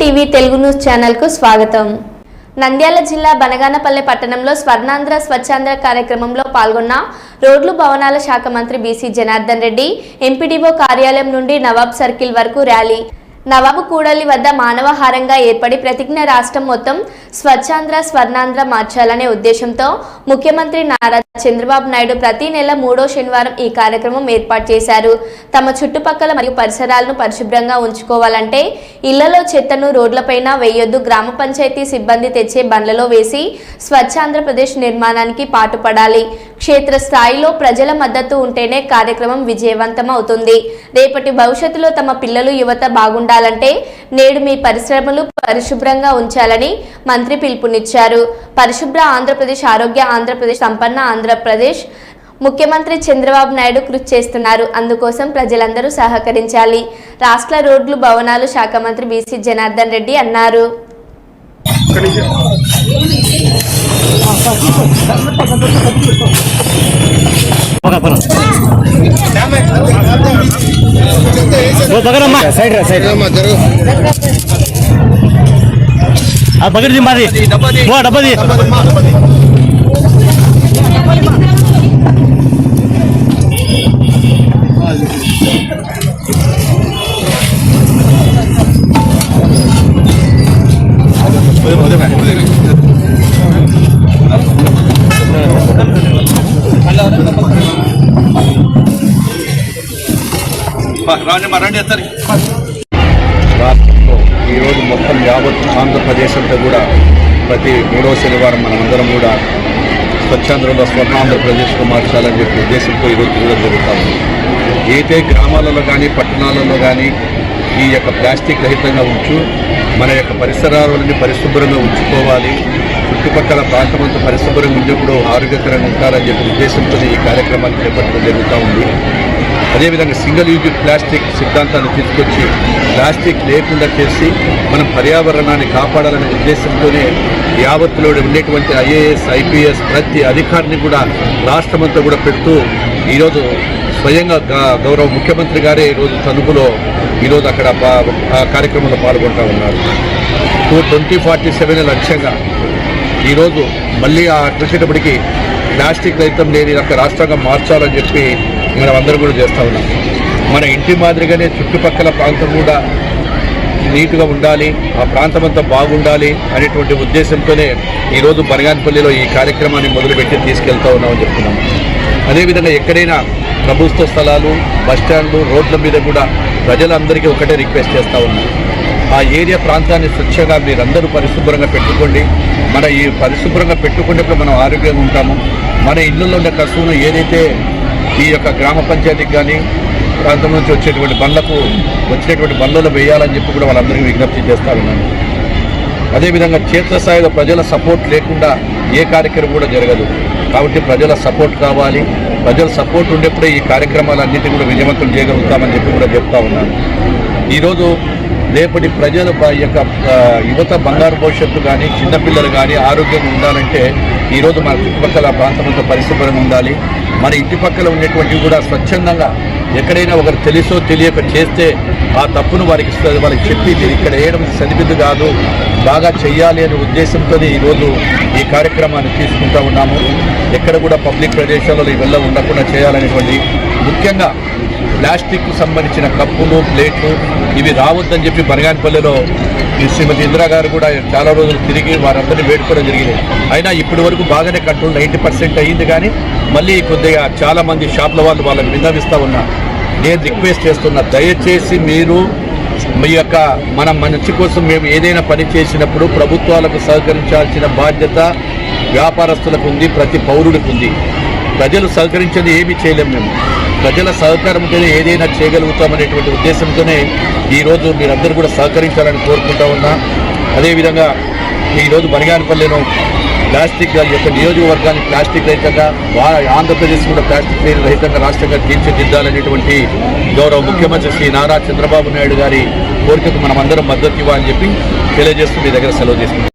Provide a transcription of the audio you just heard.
TV Telugu news ఛానల్కు స్వాగతం. నంద్యాల జిల్లా బనగానపల్లె పట్టణంలో స్వర్ణాంధ్ర స్వచ్ఛాంధ్ర కార్యక్రమంలో పాల్గొన్న రోడ్లు భవనాల శాఖ మంత్రి బీసీ జనార్దన్ రెడ్డి ఎంపీడీఓ కార్యాలయం నుండి నవాబ్ సర్కిల్ వరకు ర్యాలీ. నవాబు కూడలి వద్ద మానవహారంగా ఏర్పడి ప్రతిజ్ఞ రాష్ట్రం మొత్తం స్వచ్ఛాంధ్ర స్వర్ణాంధ్ర మార్చాలనే ఉద్దేశంతో ముఖ్యమంత్రి నారా చంద్రబాబు నాయుడు ప్రతి నెల మూడో శనివారం ఈ కార్యక్రమం ఏర్పాటు చేశారు. తమ చుట్టుపక్కల మరియు పరిసరాలను పరిశుభ్రంగా ఉంచుకోవాలంటే ఇళ్ళలో చెత్తను రోడ్లపైన వేయొద్దు గ్రామ పంచాయతీ సిబ్బంది తెచ్చే బండ్లలో వేసి స్వచ్ఛాంధ్రప్రదేశ్ నిర్మాణానికి పాటుపడాలి. క్షేత్ర స్థాయిలో ప్రజల మద్దతు ఉంటేనే కార్యక్రమం విజయవంతం అవుతుంది రేపటి భవిష్యత్తులో తమ పిల్లలు యువత బాగుండాలంటే నేడు మీ పరిశ్రమలు పరిశుభ్రంగా ఉంచాలని మంత్రి పిలుపునిచ్చారు. పరిశుభ్ర ఆంధ్రప్రదేశ్ ఆరోగ్య ఆంధ్రప్రదేశ్ సంపన్న ఆంధ్రప్రదేశ్ ముఖ్యమంత్రి చంద్రబాబు నాయుడు కృషి చేస్తున్నారు. అందుకోసం ప్రజలందరూ సహకరించాలి. రాష్ట్ర రోడ్లు భవనాలు శాఖ మంత్రి బీసీ జనార్దన్ రెడ్డి అన్నారు. ఓ పక్కనమ్మా సైడ్ రా సైడ్ ఆ డబ్బది రండి ఎత్తరి రాష్ట్రంలో ఈరోజు మొత్తం యావత్ ఆంధ్రప్రదేశ్ అంతా కూడా ప్రతి మూడో శనివారం మనమందరం కూడా స్వచ్ఛాంధ్రలో స్వర్ణాంధ్రప్రదేశ్కు మార్చాలని చెప్పి ఉద్దేశంతో ఈరోజు తిరగడం జరుగుతాము అయితే గ్రామాలలో కానీ పట్టణాలలో కానీ ఈ యొక్క ప్లాస్టిక్ రహితంగా ఉంచు మన యొక్క పరిసరాలని పరిశుభ్రంగా ఉంచుకోవాలి. చుట్టుపక్కల ప్రాంతం అంతా పరిశుభ్రంగా ఉన్నప్పుడు ఆరోగ్యకరంగా ఉంటారని చెప్పి ఉద్దేశంతో ఈ కార్యక్రమాన్ని చేపట్టడం జరుగుతూ ఉంది. అదేవిధంగా సింగిల్ యూజ్ ప్లాస్టిక్ సిద్ధాంతాన్ని తీసుకొచ్చి ప్లాస్టిక్ లేకుండా చేసి మనం పర్యావరణాన్ని కాపాడాలనే ఉద్దేశంతోనే యావత్తులో ఉండేటువంటి ఐఏఎస్ ఐపీఎస్ ప్రతి అధికారిని కూడా రాష్ట్రమంతా కూడా పెడుతూ ఈరోజు స్వయంగా గౌరవ ముఖ్యమంత్రి గారే ఈరోజు తణుకులో ఈరోజు అక్కడ కార్యక్రమంలో పాల్గొంటూ ఉన్నారు. టూ ట్వంటీ ఫార్టీ సెవెన్ లక్ష్యంగా ఈరోజు మళ్ళీ ఆ వచ్చేటప్పటికి ప్లాస్టిక్ రహితం లేని ఒక రాష్ట్రంగా మార్చాలని చెప్పి మనం అందరం కూడా చేస్తూ ఉన్నాం. మన ఇంటి మాదిరిగానే చుట్టుపక్కల ప్రాంతం కూడా నీట్గా ఉండాలి ఆ ప్రాంతం అంతా బాగుండాలి అనేటువంటి ఉద్దేశంతోనే ఈరోజు బనగానపల్లిలో ఈ కార్యక్రమాన్ని మొదలుపెట్టి తీసుకెళ్తా ఉన్నామని చెప్తున్నాము అదేవిధంగా ఎక్కడైనా ప్రభుత్వ స్థలాలు బస్టాండ్లు రోడ్ల మీద కూడా ప్రజలందరికీ ఒకటే రిక్వెస్ట్ చేస్తూ ఉన్నాం. ఆ ఏరియా ప్రాంతాన్ని స్వచ్ఛంగా మీరందరూ పరిశుభ్రంగా పెట్టుకోండి. మన ఈ పరిశుభ్రంగా పెట్టుకునేప్పుడు మనం ఆరోగ్యంగా ఉంటాము. మన ఇళ్ళల్లో ఉండే కసువును ఏదైతే ఈ యొక్క గ్రామ పంచాయతీకి కానీ ప్రాంతం నుంచి వచ్చేటువంటి బండ్లకు వచ్చినటువంటి బండ్లలో వేయాలని చెప్పి కూడా వాళ్ళందరికీ విజ్ఞప్తి చేస్తా ఉన్నాను. అదేవిధంగా క్షేత్రస్థాయిలో ప్రజల సపోర్ట్ లేకుండా ఏ కార్యక్రమం కూడా జరగదు. కాబట్టి ప్రజల సపోర్ట్ కావాలి. ప్రజల సపోర్ట్ ఉండేప్పుడే ఈ కార్యక్రమాలన్నింటినీ కూడా విజయవంతం చేయగలుగుతామని చెప్పి కూడా చెప్తా ఉన్నాను. ఈరోజు రేపటి ప్రజల యొక్క యువత బంగారు భవిష్యత్తు కానీ చిన్నపిల్లలు కానీ ఆరోగ్యంగా ఉండాలంటే ఈరోజు మన చుట్టుపక్కల ప్రాంతం అంతా పరిశుభ్రంగా ఉండాలి. మన ఇంటి పక్కల ఉండేటువంటివి కూడా స్వచ్ఛందంగా ఎక్కడైనా ఒకరు తెలుసో తెలియక చేస్తే ఆ తప్పును వారికి వాళ్ళకి చెప్పి మీరు ఇక్కడ వేయడం సరిదిద్దు కాదు బాగా చేయాలి అనే ఉద్దేశంతో ఈరోజు ఈ కార్యక్రమాన్ని తీసుకుంటా ఉన్నాము. ఎక్కడ కూడా పబ్లిక్ ప్రదేశాలలో ఇవల్ల ఉండకుండా చేయాలనేటువంటి ముఖ్యంగా ప్లాస్టిక్ సంబంధించిన కప్పులు ప్లేట్లు ఇవి రావద్దని చెప్పి బనగానపల్లిలో శ్రీమతి ఇందిరా గారు కూడా చాలా రోజులు తిరిగి వారందరినీ వేడుకోవడం జరిగింది. అయినా ఇప్పటి వరకు బాగానే కంట్రోల్ నైంటీ పర్సెంట్ అయ్యింది కానీ మళ్ళీ కొద్దిగా చాలా మంది షాప్ల వాళ్ళు వాళ్ళని విన్నవిస్తూ ఉన్నా. నేను రిక్వెస్ట్ చేస్తున్నా దయచేసి మీరు మీ యొక్క మన మంచి కోసం మేము ఏదైనా పని చేసినప్పుడు ప్రభుత్వాలకు సహకరించాల్సిన బాధ్యత వ్యాపారస్తులకు ఉంది ప్రతి పౌరుడికి ఉంది. ప్రజలు సహకరించేది ఏమీ చేయలేము మేము. ప్రజల సహకారంతోనే ఏదైనా చేయగలుగుతామనేటువంటి ఉద్దేశంతోనే ఈరోజు మీరందరూ కూడా సహకరించాలని కోరుకుంటా ఉన్నా. అదేవిధంగా ఈరోజు బనగానపల్లిలో ప్లాస్టిక్ యొక్క నియోజకవర్గాన్ని ప్లాస్టిక్ రహితంగా వా- ఆంధ్రప్రదేశ్ కూడా ప్లాస్టిక్ రహితంగా రాష్ట్రంగా తీర్చిదిద్దాలనేటువంటి గౌరవ ముఖ్యమంత్రి శ్రీ నారా చంద్రబాబు నాయుడు గారి కోరికకు మనం అందరం మద్దతు ఇవ్వాలని చెప్పి తెలియజేస్తూ మీ దగ్గర సెలవు తీసుకుంటాం